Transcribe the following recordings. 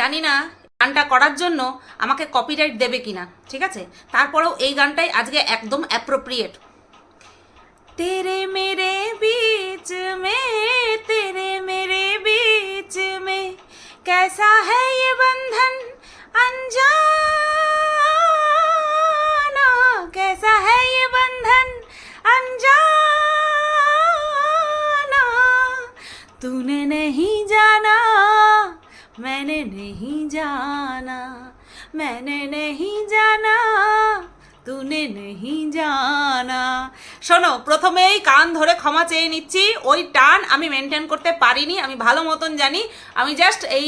জানি না গানটা করার জন্য আমাকে কপিরাইট দেবে কিনা ঠিক আছে তারপরেও এই গানটাই আজকে একদম অ্যাপ্রোপ্রিয়েট तेरे मेरे बीच में तेरे मेरे बीच में कैसा है ये बंधन अनजाना कैसा है ये बंधन अनजाना तूने नहीं जाना मैंने नहीं जाना मैंने नहीं जाना তুনে নেহি জানা শোনো প্রথমেই কান ধরে ক্ষমা চেয়ে নিচ্ছি ওই টান আমি মেনটেন করতে পারিনি আমি ভালো মতন জানি আমি জাস্ট এই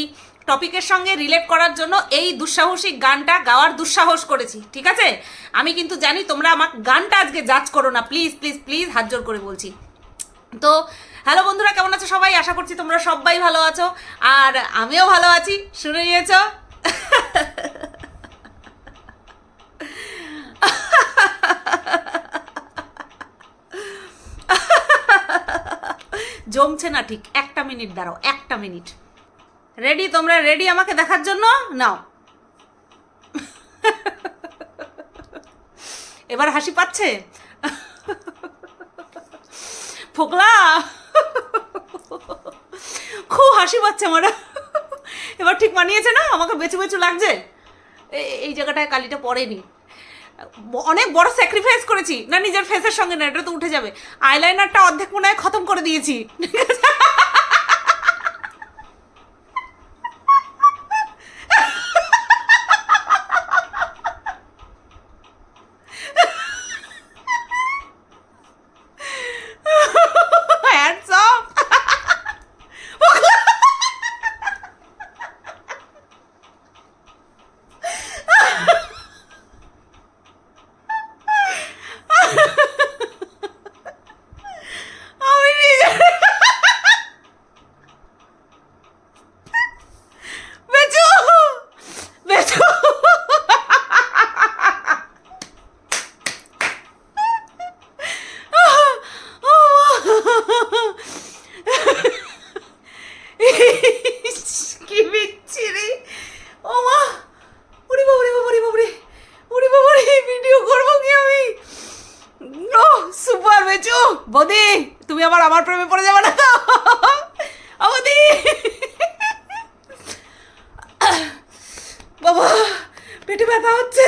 টপিকের সঙ্গে রিলেট করার জন্য এই দুঃসাহসিক গানটা গাওয়ার দুঃসাহস করেছি ঠিক আছে আমি কিন্তু জানি তোমরা আমার গানটা আজকে জাজ করো না প্লিজ প্লিজ প্লিজ হাত জোর করে বলছি তো হ্যালো বন্ধুরা, কেমন আছো সবাই? আশা করছি তোমরা সবাই ভালো আছো। আর আমিও ভালো আছি, শুনে নিয়েছো? জমছে না ঠিক, একটা মিনিট দাঁড়াও, একটা মিনিট। রেডি তোমরা রেডি আমাকে দেখার জন্য? নাও। এবার হাসি পাচ্ছে? ফোকলা! হাসি পাচ্ছে আমার এবার ঠিক মানিয়েছে না? আমাকে বেঁচু বেঁচু লাগছে। এই জায়গাটায় কালিটা পড়েনি। অনেক বড় স্যাক্রিফাইস করেছি। না, নিজের ফেসের সঙ্গে না, এটা তো উঠে যাবে। আইলাইনারটা অর্ধেক মনে হয় খতম করে দিয়েছি ঠিক আছে? Hands off! আমি নিজে বেচু বেচু কি বিচ্ছিরি ও মা ওরে বাবা রে বাবা রে বাবা রে ওরে বাবা রে ভিডিও করব কি আমি ও সুপার বেচু বদি তুমি আবার আমার প্রেমে পড়ে যাবে না তো ও বদি বাবা পেটে ব্যথা হচ্ছে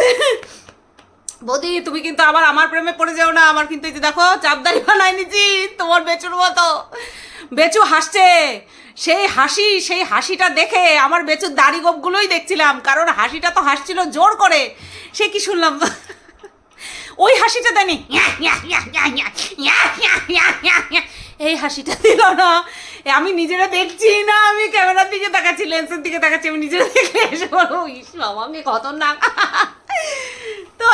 বদি তুমি কিন্তু আবার আমার প্রেমে পড়ে যাও না। আমার কিন্তু এই যে দেখো চাপদারি বানাই নিচ্ছি তোমার বেচুর মতো। বেচু হাসছে। সেই হাসি, সেই হাসিটা দেখে আমার বেচুর দাড়ি গোপগুলোই দেখছিলাম, কারণ হাসিটা তো হাসছিল জোর করে। সে কি শুনলাম? ওই হাসিটা দেনি। এই হাসিটা দিল না। আমি নিজেরা দেখছি না, আমি ক্যামেরার দিকে তাকাচ্ছি, লেন্সের দিকে তাকাচ্ছি, আমি নিজেরা দেখে এসে বলব, ইস বাবা, আমি খতরনাক। তো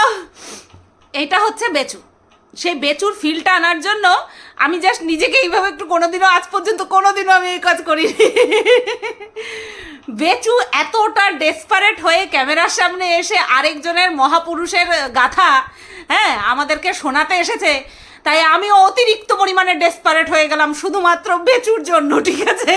এটা হচ্ছে বেচু। সেই বেচুর ফিলটা আনার জন্য আমি জাস্ট নিজেকে এইভাবে একটু কোনোদিনও আজ পর্যন্ত কোনোদিনও আমি এই কাজ করিনি। বেচু এতটা ডেসপারেট হয়ে ক্যামেরার সামনে এসে আরেকজনের মহাপুরুষের গাথা হ্যাঁ আমাদেরকে শোনাতে এসেছে, তাই আমিও অতিরিক্ত পরিমাণে ডেসপারেট হয়ে গেলাম শুধুমাত্র বেচুর জন্য, ঠিক আছে?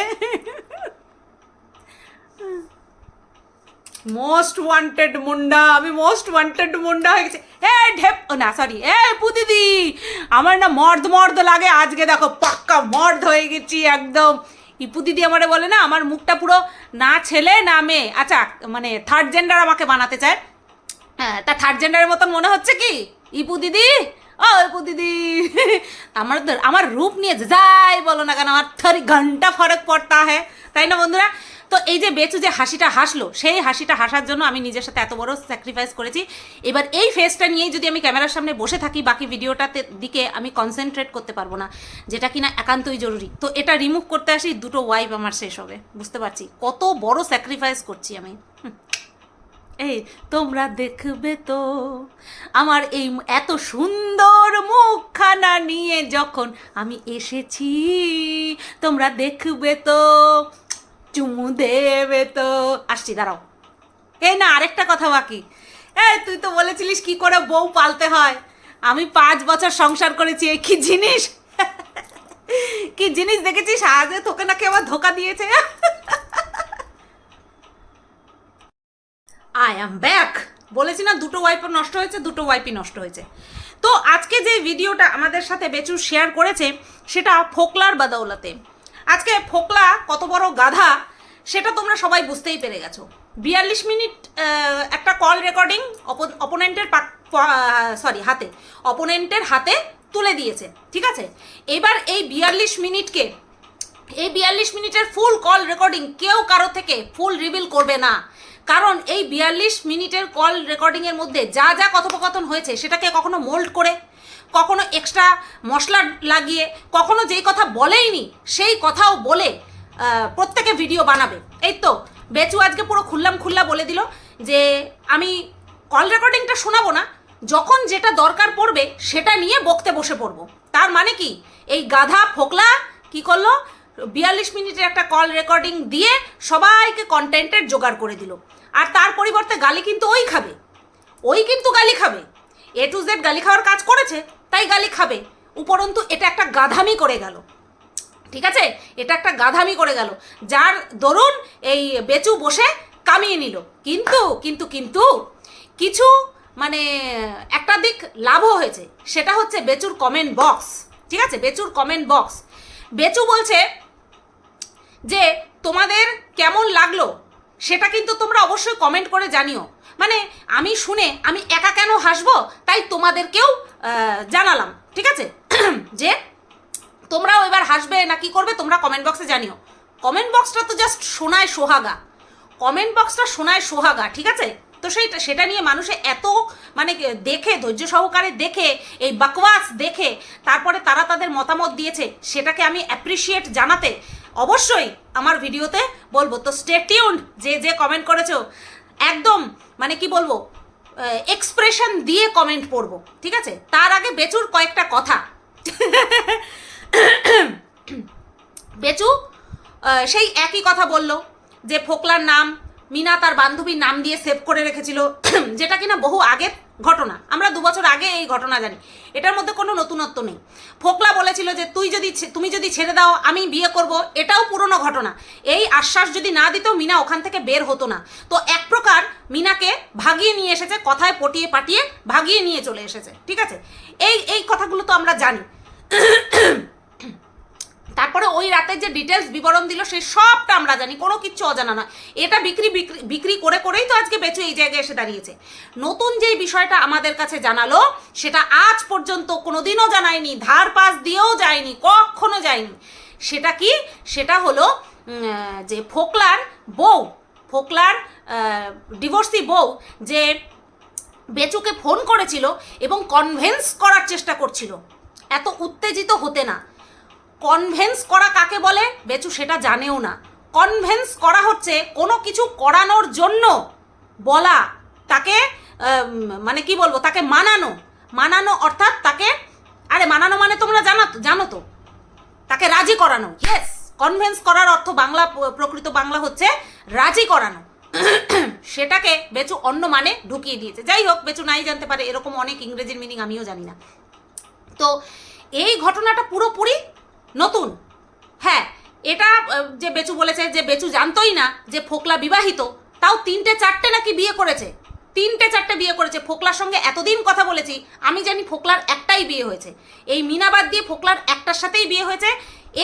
মোস্ট ওয়ান্টেড মুন্ডা, আমি মোস্ট ওয়ান্টেড মুন্ডা হয়ে গেছে। এ, ঢেপ না সরি এ, পুদিদি, আমার না মর্দ মর্দ লাগে, আজকে দেখো পাক্কা মর্দ হয়ে গেছি একদম। ইপু দিদি আমারে বলে না, আমার মুখটা পুরো না ছেলে, না মেয়ে। আচ্ছা মানে থার্ড জেন্ডার আমাকে বানাতে চায়। হ্যাঁ তা থার্ড জেন্ডারের মতন মনে হচ্ছে কি? ইপু দিদি ও ইপু দিদি আমার আমার রূপ নিয়ে যাই বলো না কেন, আমার থারি ঘণ্টা ফরক পড়তা হ্যাঁ। তাই না বন্ধুরা? তো এই যে বেচু যে হাসিটা হাসলো, সেই হাসিটা হাসার জন্য আমি নিজের সাথে এত বড় স্যাক্রিফাইস করেছি। এবার এই ফেসটা নিয়েই যদি আমি ক্যামেরার সামনে বসে থাকি, বাকি ভিডিওটাতে দিকে আমি কনসেন্ট্রেট করতে পারব না, যেটা কিনা একান্তই জরুরি। তো এটা রিমুভ করতে আসি, দুটো ওয়াইফ আমার শেষ হবে, বুঝতে পারছি? কত বড় স্যাক্রিফাইস করছি আমি। এই তোমরা দেখবে তো, আমার এই এত সুন্দর মুখখানা নিয়ে যখন আমি এসেছি, তোমরা দেখবে তো চুমু দেবে তো। আসছি, দাঁড়াও। এই না, আরেকটা কথা বাকি। এ তুই তো বলেছিলিস কি করে বউ পালতে হয়। আমি পাঁচ বছর সংসার করেছি, এই কি জিনিস? কি জিনিস দেখেছিস? আজে তোকে নাকি আবার ধোকা দিয়েছে। আই অ্যাম ব্যাক বলেছি না, দুটো ওয়াইপও নষ্ট হয়েছে, দুটো ওয়াইপই নষ্ট হয়েছে। তো আজকে যে ভিডিওটা আমাদের সাথে বেচু শেয়ার করেছে, সেটা ফোকলার বাদৌলতে আজকে ফোকলা কত বড় গাধা, সেটা তোমরা সবাই বুঝতেই পেরে গেছো। বিয়াল্লিশ মিনিট একটা কল রেকর্ডিং অপোনেন্টের সরি হাতে অপোনেন্টের হাতে তুলে দিয়েছে, ঠিক আছে? এবার এই বিয়াল্লিশ মিনিটকে, এই বিয়াল্লিশ মিনিটের ফুল কল রেকর্ডিং কেউ কারও থেকে ফুল রিভিল করবে না। কারণ এই বিয়াল্লিশ মিনিটের কল রেকর্ডিংয়ের মধ্যে যা যা কথোপকথন হয়েছে, সেটাকে কখনো মোল্ড করে কখনো এক্সট্রা মশলা লাগিয়ে, কখনো যেই কথা বলেইনি, সেই কথাও বলে প্রত্যেকে ভিডিও বানাবে। এই তো, বেচু আজকে পুরো খুললাম খুল্লা বলে দিল যে, আমি কল রেকর্ডিংটা শোনাবো না, যখন যেটা দরকার পড়বে সেটা নিয়ে বকতে বসে পড়ব। তার মানে কি? এই গাধা ফোকলা কি করল? বিয়াল্লিশ মিনিটের একটা কল রেকর্ডিং দিয়ে সবাইকে কন্টেন্টের জোগাড় করে দিল। আর তার পরিবর্তে গালি কিন্তু ওই খাবে। ওই কিন্তু গালি খাবে। এ টু জেড গালি খাওয়ার কাজ করেছে তাই গালি খাবে। উপরন্তু এটা একটা গাধামি করে গেল। ঠিক আছে? এটা একটা গাধামি করে গেল। যার দরুন এই বেচু বসে কামিয়ে নিল। কিন্তু কিন্তু কিন্তু কিছু মানে একটা দিক লাভও হয়েছে। সেটা হচ্ছে বেচুর কমেন্ট বক্স ঠিক আছে? বেচুর কমেন্ট বক্স বেচু বলছে যে, তোমাদের কেমন লাগল? সেটা কিন্তু তোমরা অবশ্যই কমেন্ট করে জানিও। মানে আমি শুনে আমি একা কেন হাসবো? তাই তোমাদেরকেও জানালাম, ঠিক আছে? যে তোমরাও এবার হাসবে না কি করবে তোমরা কমেন্ট বক্সে জানিও। কমেন্ট বক্সটা তো জাস্ট শোনায় সোহাগা। কমেন্ট বক্সটা শোনায় সোহাগা, ঠিক আছে? তো সেইটা সেটা নিয়ে মানুষে এত মানে দেখে, ধৈর্য সহকারে দেখে, এই বাকওয়াস দেখে, তারপরে তারা তাদের মতামত দিয়েছে, সেটাকে আমি অ্যাপ্রিসিয়েট জানাতে অবশ্যই আমার ভিডিওতে বলব। তো স্টে টিউন্ড যে যে কমেন্ট করেছ একদম মানে কি বলব এক্সপ্রেশন দিয়ে কমেন্ট পড়ব, ঠিক আছে? তার আগে বেচুর কয়েকটা কথা। বেচু সেই একই কথা বলল, যে ফোকলার নাম, মিনা তার বান্ধবীর নাম দিয়ে সেভ করে রেখেছিল, যেটা কিনা বহু আগের ঘটনা। আমরা দু বছর আগে এই ঘটনা জানি। এটার মধ্যে কোনো নতুনত্ব নেই। ফোকলা বলেছিল যে, তুই যদি তুমি যদি ছেড়ে দাও, আমি বিয়ে করব। এটাও পুরনো ঘটনা। এই আশ্বাস যদি না দিত, মিনা ওখান থেকে বের হতো না। তো এক প্রকার মিনাকে ভাগিয়ে নিয়ে এসেছে, কথায় পটিয়ে পাটিয়ে ভাগিয়ে নিয়ে চলে এসেছে। ঠিক আছে? এই এই কথাগুলো তো আমরা জানি। তারপরে ওই রাতের যে ডিটেলস বিবরণ দিল সেই সবটা আমরা জানি, কোনো কিচ্ছু অজানা নয়। এটা বিক্রি বিক্রি করে করেই তো আজকে বেচু এই জায়গায় এসে দাঁড়িয়েছে। নতুন যেই বিষয়টা আমাদের কাছে জানালো, সেটা আজ পর্যন্ত কোনোদিনও জানায়নি ধার পাশ দিয়েও যায়নি, কখনো যায়নি। সেটা কি? সেটা হলো যে ফোকলার বউ, ফোকলার ডিভোর্সি বউ, যে বেচুকে ফোন করেছিল এবং কনভেন্স করার চেষ্টা করছিল। এত উত্তেজিত হতে না। কনভেন্স করা কাকে বলে? বেচু, সেটা জানেও না। কনভেন্স করা হচ্ছে কোনো কিছু করানোর জন্য বলা, তাকে মানে কি বলব, তাকে মানানো। মানানো অর্থাৎ তাকে, আরে মানানো মানে তোমরা জানো জানো তো, তাকে রাজি করানো। ইয়েস কনভেন্স করার অর্থ বাংলা, প্রকৃত বাংলা হচ্ছে রাজি করানো। সেটাকে বেচু অন্য মানে ঢুকিয়ে দিয়েছে। যাই হোক, বেচু নাই জানতে পারে, এরকম অনেক ইংরেজির মিনিং আমিও জানি না। তো এই ঘটনাটা পুরোপুরি নতুন। হ্যাঁ এটা যে বেচু বলেছে, যে বেচু জানতোই না যে ফোকলা বিবাহিত, তাও তিনটে চারটে নাকি বিয়ে করেছে। তিনটে চারটে বিয়ে করেছে। ফোকলার সঙ্গে এতদিন কথা বলেছি, আমি জানি ফোকলার একটাই বিয়ে হয়েছে। এই মিনাবাদ দিয়ে ফোকলার একটার সাথেই বিয়ে হয়েছে।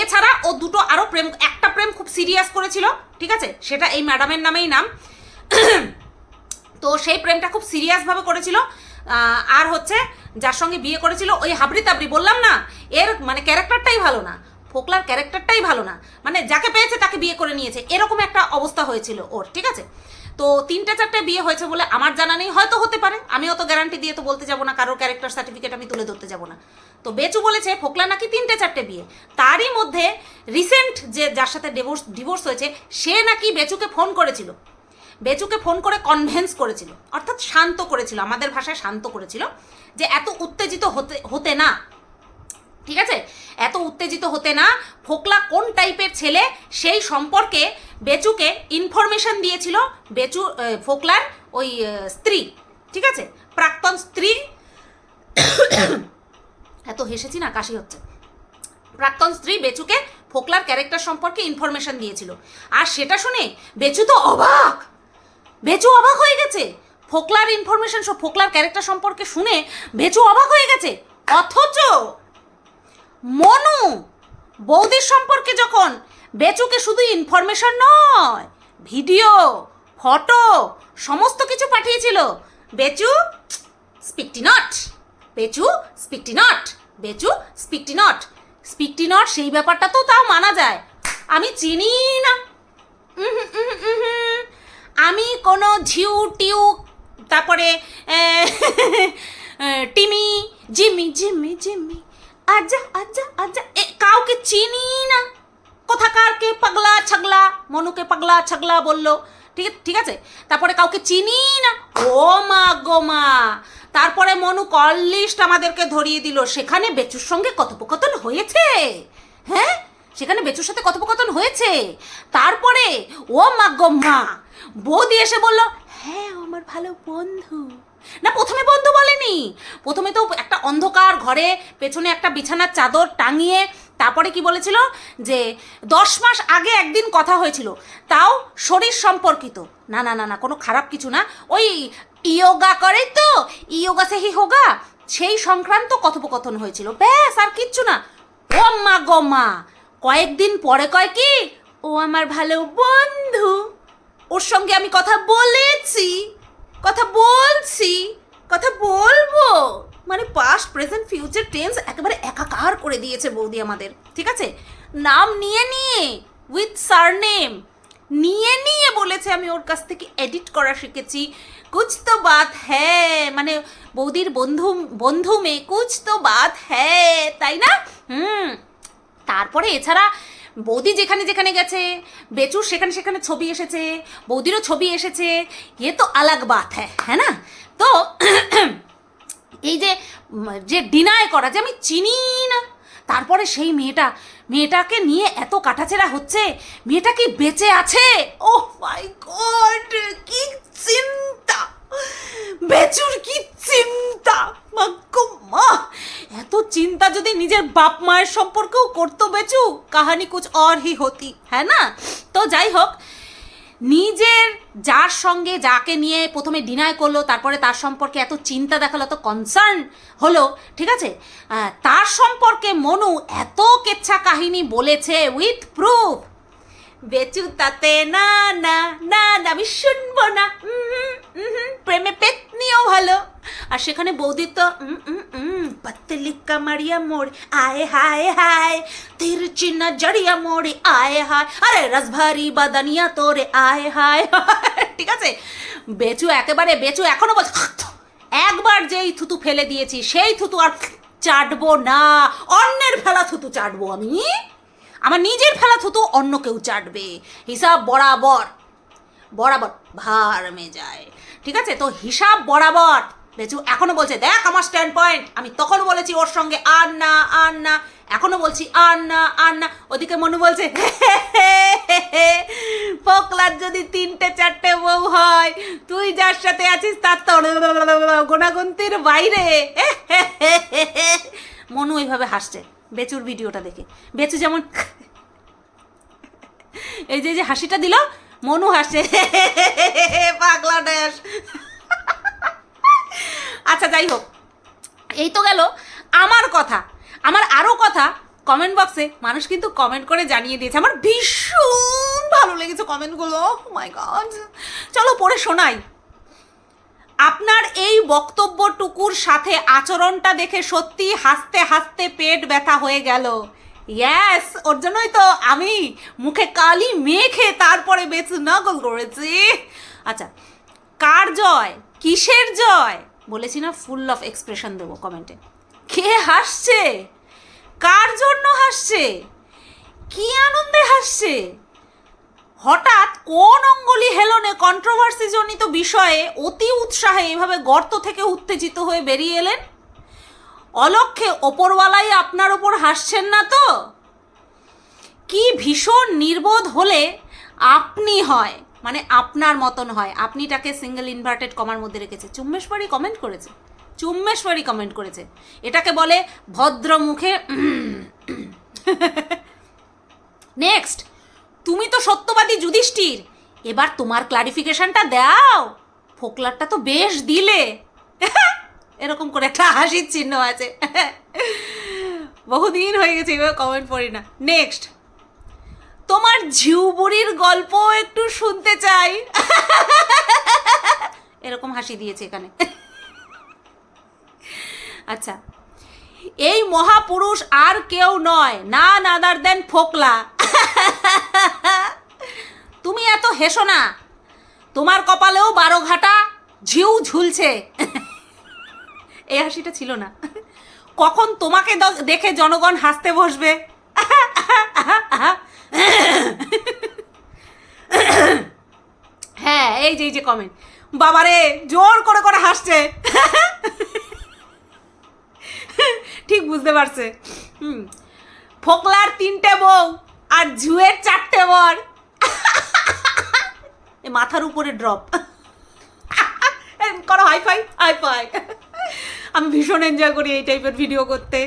এছাড়া ও দুটো আরও প্রেম, একটা প্রেম খুব সিরিয়াস করেছিল, ঠিক আছে? সেটা এই ম্যাডামের নামেই নাম। তো সেই প্রেমটা খুব সিরিয়াসভাবে করেছিল। আর হচ্ছে যার সঙ্গে বিয়ে করেছিল ওই হাবড়ি তাবড়ি, বললাম না? এর মানে ক্যারেক্টারটাই ভালো না। ফোকলার ক্যারেক্টারটাই ভালো না। মানে যাকে পেয়েছে তাকে বিয়ে করে নিয়েছে। এরকম একটা অবস্থা হয়েছিল ওর, ঠিক আছে? তো তিনটে চারটে বিয়ে হয়েছে বলে আমার জানা নেই, হয়তো হতে পারে। আমিও তো গ্যারান্টি দিয়ে তো বলতে যাব না, কারোর ক্যারেক্টার সার্টিফিকেট আমি তুলে ধরতে যাব না। তো বেচু বলেছে, ফোকলা নাকি তিনটে চারটে বিয়ে? তারই মধ্যে রিসেন্ট যে যার সাথে ডিভোর্স ডিভোর্স হয়েছে, সে নাকি বেচুকে ফোন করেছিল। বেচুকে ফোন করে কনভেন্স করেছিল, অর্থাৎ শান্ত করেছিল, আমাদের ভাষায় শান্ত করেছিল, যে এত উত্তেজিত হতে হতে না, ঠিক আছে? এত উত্তেজিত হতে না, ফোকলা কোন টাইপের ছেলে, সেই সম্পর্কে বেচুকে ইনফরমেশন দিয়েছিল বেচু ফোকলার ওই স্ত্রী, ঠিক আছে? প্রাক্তন স্ত্রী, এত হেসেছি না, কাশি হচ্ছে। প্রাক্তন স্ত্রী বেচুকে ফোকলার ক্যারেক্টার সম্পর্কে ইনফরমেশন দিয়েছিল। আর সেটা শুনে বেচু তো অবাক! বেচু অবাক হয়ে গেছে। ফোকলার ইনফরমেশন সব ফোকলার ক্যারেক্টার সম্পর্কে শুনে বেচু অবাক হয়ে গেছে। অথচ মনু বৌদির সম্পর্কে যখন বেচুকে শুধু ইনফরমেশন নয় ভিডিও ফটো সমস্ত কিছু পাঠিয়েছিল, Bechu স্পিকটি not Bechu স্পিকটি not Bechu স্পিকটি not স্পিকটি not সেই ব্যাপারটা তো তাও মানা যায়। আমি চিনি না। আমি কোনো ঝিউ টিউ, তারপরে টিমি জিমি জিমি জিমি আজা আজা আজা এ, কাউকে চিনি না। কোথাকার কে পাগলা ছাগলা, মনুকে পাগলা ছাগলা বলল। ঠিক ঠিক আছে? তারপরে কাউকে চিনি না। ও মা গো মা। তারপরে মনু কল লিস্ট আমাদেরকে ধরিয়ে দিল। সেখানে বেচুর সঙ্গে কথোপকথন হয়েছে। হ্যাঁ? সেখানে বেচুর সাথে কথোপকথন হয়েছে। তারপরে, ও মা গো মা, বৌদি এসে বলল হ্যাঁ আমার ভালো বন্ধু। না, প্রথমে বন্ধু বলেনি। প্রথমে তো একটা অন্ধকার ঘরে পেছনে একটা বিছানার চাদর টাঙিয়ে তারপরে কি বলেছিল? যে দশ মাস আগে একদিন কথা হয়েছিল। তাও শরীর সম্পর্কিত। না না না না, কোনো খারাপ কিছু না। ওই ইয়োগা করে তো, ইয়োগা সেহি হোগা, সেই সংক্রান্ত কথোপকথন হয়েছিল। ব্যাস, আর কিচ্ছু না। ও মা গো মা কয়েকদিন পরে কয় কি? ও আমার ভালো বন্ধু। ওর সঙ্গে আমি কথা বলেছি। কথা বলছি। কথা বলব। মানে পাস্ট প্রেজেন্ট ফিউচার টেন্স একেবারে একাকার করে দিয়েছে বৌদি আমাদের। ঠিক আছে? নাম নিয়ে নিয়ে উইথ সারনেম নিয়ে নিয়ে বলেছে আমি ওর কাছ থেকে এডিট করা শিখেছি। কুছ তো বাত হ্যাঁ মানে বৌদির বন্ধু বন্ধু মেয়ে, কুছ তো বাত হ্যাঁ তাই না? হুম। তারপরে এছাড়া বৌদি যেখানে যেখানে গেছে বেচুর সেখানে সেখানে ছবি এসেছে, বৌদিরও ছবি এসেছে, এ তো আলাগ বাত হ্যাঁ হ্যাঁ না? তো এই যে যে ডিনায় করা, যে আমি চিনি না, তারপরে সেই মেয়েটা, মেয়েটাকে নিয়ে এত কাটাছেড়া হচ্ছে, মেয়েটা কি বেঁচে আছে? ও মাই গড কি চিন্তা! বেচুর কি চিন্তা? মা মা! এত চিন্তা যদি নিজের বাপ মায়ের সম্পর্কেও করতো বেচু, কাহানি কুছ অর হি হতি হ্যাঁ না? তো যাই হোক, নিজের যার সঙ্গে যাকে নিয়ে প্রথমে ডিনাই করল, তারপরে তার সম্পর্কে এত চিন্তা দেখাল, এত কনসার্ন হলো, ঠিক আছে? তার সম্পর্কে মনু এত কেচ্ছা কাহিনী বলেছে উইথ প্রুফ বেচু তাতে না না না না আমি শুনব না। প্রেমে পেতনিও ভালো। আর সেখানে বৌদি তো উম, উম, উম, পতলি কামারিয়া মোড় আয় হায় হায় তীর চিহ্ন জড়িয়া মোড়ে আয় হায় আরে রসভারি বাদানিয়া তোরে আয় হায়। ঠিক আছে? বেচু একেবারে বেচু এখনও বলছে একবার যেই থুতু ফেলে দিয়েছি সেই থুতু আর চাটবো না। অন্যের ফেলা থুতু চাটবো আমি। আমার নিজের ফেলা থুতু অন্য কেউ চাটবে। হিসাব বরাবর বরাবর ভার মে যায় ঠিক আছে? তো হিসাব বরাবর। বেচু এখনও বলছে, দেখ আমার স্ট্যান্ড পয়েন্ট আমি তখন বলেছি ওর সঙ্গে, আর না আর না। এখনও বলছি, আর না আর না। ওদিকে মনু বলছে ফোকলার যদি তিনটে চারটে বউ হয়, তুই যার সাথে আছিস তার তো গোনাগুন্তির বাইরে। মনু ওইভাবে হাসছে। বেচুর ভিডিওটা দেখে। বেচু যেমন এই যে যে হাসিটা দিল, মনু হাসে। পাগলা ড্যাশ আচ্ছা যাই হোক। এই তো গেল আমার কথা। আমার আরও কথা কমেন্ট বক্সে মানুষ কিন্তু কমেন্ট করে জানিয়ে দিয়েছে। আমার ভীষণ ভালো লেগেছে কমেন্টগুলো মাই গড চলো, পড়ে শোনাই। আপনার এই বক্তব্যটুকুর সাথে আচরণটা দেখে সত্যি হাসতে হাসতে পেট ব্যথা হয়ে গেল। ইয়াস ওর জন্যই তো আমি মুখে কালি মেখে তারপরে বেশ নকল করেছি। আচ্ছা কার জয়? কিসের জয়? বলেছি না ফুল অফ এক্সপ্রেশন দেবো কমেন্টে কে হাসছে? কার জন্য হাসছে? কি আনন্দে হাসছে? হঠাৎ কোন অঙ্গলি হেলনে কন্ট্রোভার্সি জনিত বিষয়ে অতি উৎসাহে এভাবে গর্ত থেকে উত্তেজিত হয়ে বেরিয়ে এলেন? অলক্ষে ওপরওয়ালাই আপনার ওপর হাসছেন না তো? কি ভীষণ নির্বোধ হলে আপনি হয় মানে আপনার মতন হয়। আপনিটাকে সিঙ্গেল ইনভার্টেড কমার মধ্যে রেখেছে। চুম্মেশ্বরী কমেন্ট করেছে। চুম্মেশ্বরী কমেন্ট করেছে। এটাকে বলে ভদ্র মুখে নেক্সট তুমি তো সত্যবাদী যুধিষ্ঠির। এবার তোমার ক্লারিফিকেশনটা দাও। ফোকলারটা তো বেশ দিলে। এরকম করে একটা হাসির চিহ্ন আছে। বহুদিন হয়ে গেছে এবার কমেন্ট পড়ি না। নেক্সট তোমার ঝিউবুড়ির গল্প একটু শুনতে চাই। এরকম হাসি দিয়েছে এখানে। আচ্ছা। এই মহাপুরুষ আর কেউ নয়। না নাদার দেন ফোকলা। হেসো না। তোমার কপালেও বারো ঘাটা ঝিউ ঝুলছে। এই হাসিটা ছিল না। কখন তোমাকে দেখে জনগণ হাসতে বসবে। হ্যাঁ এই যে এই যে কমেন্ট বাবারে, জোর করে করে হাসছে। ঠিক বুঝতে পারছে। হুম। ফোকলার তিনটে বউ আর ঝুয়ের চারটে বর। মাথার উপরে ড্রপ করো হাই ফাই হাই ফাই আমি ভীষণ এনজয় করি এই টাইপের ভিডিও করতে।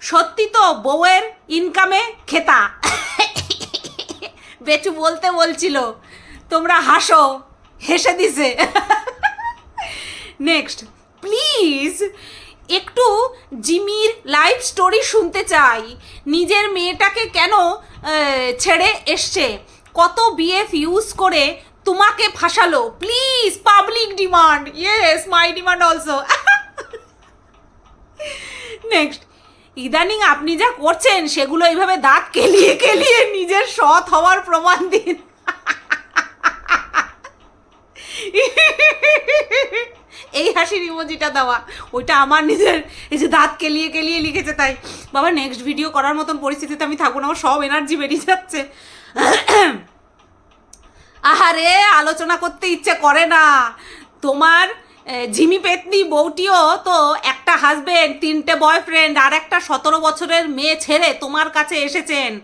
সত্যি তো বউয়ের ইনকামে খেতা। বেচু বলতে বলছিল, তোমরা হাসো, হেসে দিছে। নেক্সট প্লিজ একটু জিমির লাইফ স্টোরি শুনতে চাই। নিজের মেয়েটাকে কেন ছেড়ে এসছে? কত বিএফ ইউজ করে তোমাকে ফাঁসালো। Please public demand yes my demand also next ইদানিং আপনি যা করছেন, সেগুলো এইভাবে দাঁত কেলিয়ে কেলিয়ে নিজের সৎ হওয়ার প্রমাণ দিন। এই হাসির ইমোজিটা দেওয়া। ওইটা আমার নিজের। এই যে দাঁত কেলিয়ে কেলিয়ে লিখেছে তাই। বাবা নেক্সট ভিডিও করার মতন পরিস্থিতিতে আমি থাকব না। আমার সব এনার্জি বেরিয়ে যাচ্ছে। আহারে, আলোচনা করতে ইচ্ছে করে না। তোমার ঝিমি পেতনি বউটিও তো একটা হাজবেন্ড তিনটে বয়ফ্রেন্ড আর একটা সতেরো বছরের মেয়ে ছেড়ে তোমার কাছে এসেছেন।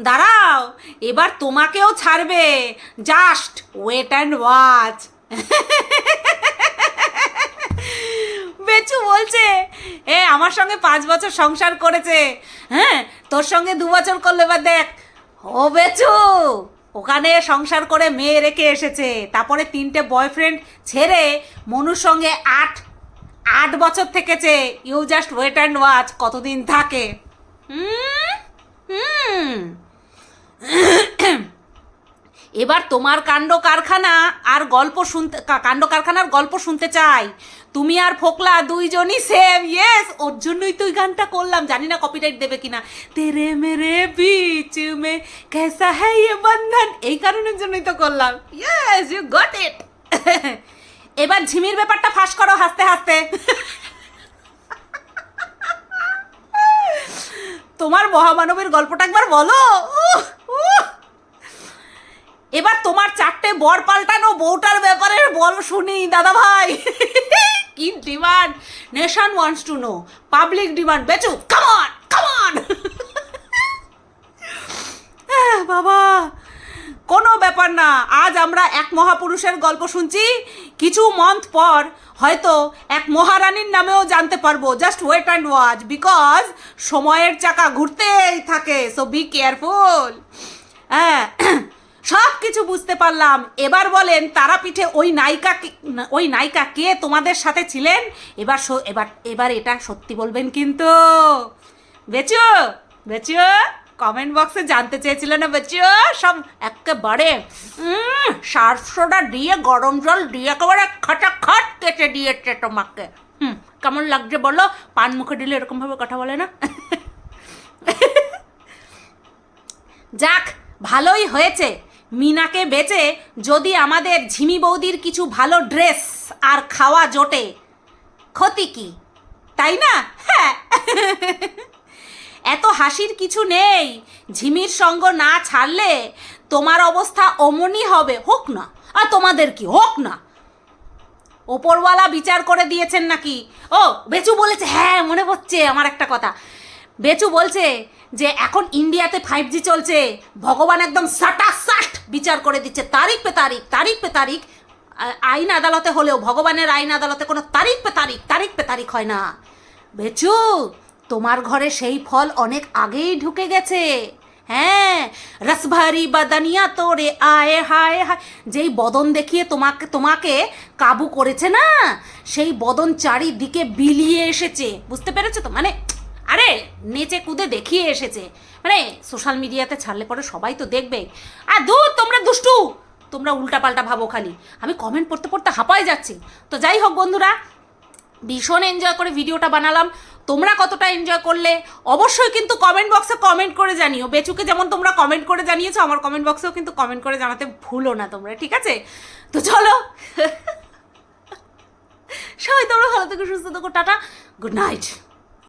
দাঁড়াও, এবার তোমাকেও ছাড়বে। Just wait and watch Bechu বলছে, এ, আমার সঙ্গে পাঁচ বছর সংসার করেছে। হ্যাঁ তোর সঙ্গে দু বছর করলে এবার দেখ ও বেচু, ওখানে সংসার করে মেয়ে রেখে এসেছে। তারপরে তিনটে বয়ফ্রেন্ড ছেড়ে মনুর সঙ্গে আট আট বছর থেকেছে। You just wait and watch কতদিন থাকে। হুম? হুম। এবার তোমার কাণ্ড কারখানা আর গল্প শুনতে কাণ্ড কারখানার গল্প শুনতে চাই। তুমি আর ফোকলা দুইজনই সেম ইয়েস ওর জন্যই তো ওই গানটা করলাম। জানি না কপিরাইট দেবে কিনা। তেরে মেরে বিচ মে, কেসা হ্যাঁ ইয়ে বন্ধন? এই কারণের জন্যই তো করলাম। ইয়েস ইউ গট ইট এবার ঝিমির ব্যাপারটা ফাঁস করো হাসতে হাসতে। তোমার মহামানবের গল্পটা একবার বলো। এবার তোমার চারটে বর পাল্টানো বউটার ব্যাপারে বল শুনি, দাদা ভাই। কি demand nation wants to know public demand Bechu come on come on বাবা। কোনো ব্যাপার না, আজ আমরা এক মহাপুরুষের গল্প শুনছি। কিছু মন্থ পর হয়তো এক মহারানীর নামেও জানতে পারব। Just wait and watch because সময়ের চাকা ঘুরতেই থাকে সো বি কেয়ারফুল হ্যাঁ সব কিছু বুঝতে পারলাম। এবার বলেন, তারাপীঠে ওই নায়িকা ওই নায়িকা কে? তোমাদের সাথে ছিলেন? এবার এবার এবার এটা সত্যি বলবেন কিন্তু। বেচু বেচু কমেন্ট বক্সে জানতে চেয়েছিল না বেচু? সব একেবারে সার্ফ দিয়ে, গরম জল দিয়ে, একেবারে খাটাখাট কেটে দিয়েছে তোমাকে। হুম, কেমন লাগছে বলো? পান মুখে দিলে এরকমভাবে কথা বলে না? যাক, ভালোই হয়েছে। মিনাকে বেচে যদি আমাদের ঝিমি বৌদির কিছু ভালো ড্রেস আর খাওয়া জোটে, ক্ষতি কি? তাই না? হ্যাঁ। এত হাসির কিছু নেই। ঝিমির সঙ্গ না ছাড়লে তোমার অবস্থা অমনই হবে। হোক না। আর তোমাদের কি? হোক না। ওপরওয়ালা বিচার করে দিয়েছেন নাকি? ও, বেচু বলেছে হ্যাঁ মনে পড়ছে আমার একটা কথা। বেচু বলছে যে, এখন ইন্ডিয়াতে ফাইভ জি চলছে। ভগবান একদম সাটা সাট বিচার করে দিচ্ছে তারিখ পে তারিখ তারিখ পে তারিখ। আইন আদালতে হলেও, ভগবানের আইন আদালতে কোনো তারিখ পে তারিখ তারিখ পে তারিখ হয় না। বেচু, তোমার ঘরে সেই ফল অনেক আগেই ঢুকে গেছে। হ্যাঁ রসভারি বদনিয়া তোরে আয়ে, হায় হায়। যেই বদন দেখিয়ে তোমাকে তোমাকে কাবু করেছে না, সেই বদন চারিদিকে বিলিয়ে এসেছে। বুঝতে পেরেছ তো? মানে আরে নেচে কুদে দেখিয়ে এসেছে। মানে সোশ্যাল মিডিয়াতে ছাড়লে পরে সবাই তো দেখবে। আর দূর তোমরা দুষ্টু! তোমরা উল্টাপাল্টা ভাবো খালি। আমি কমেন্ট পড়তে পড়তে হাঁপাই যাচ্ছি। তো যাই হোক বন্ধুরা ভীষণ এনজয় করে ভিডিওটা বানালাম। তোমরা কতটা এনজয় করলে? অবশ্যই কিন্তু কমেন্ট বক্সে কমেন্ট করে জানিও। বেচুকে যেমন তোমরা কমেন্ট করে জানিয়েছো আমার কমেন্ট বক্সেও কিন্তু কমেন্ট করে জানাতে ভুলো না তোমরা ঠিক আছে? তো চলো। সবাই তোমরা ভালো থেকো সুস্থ থেকো টাটা গুড নাইট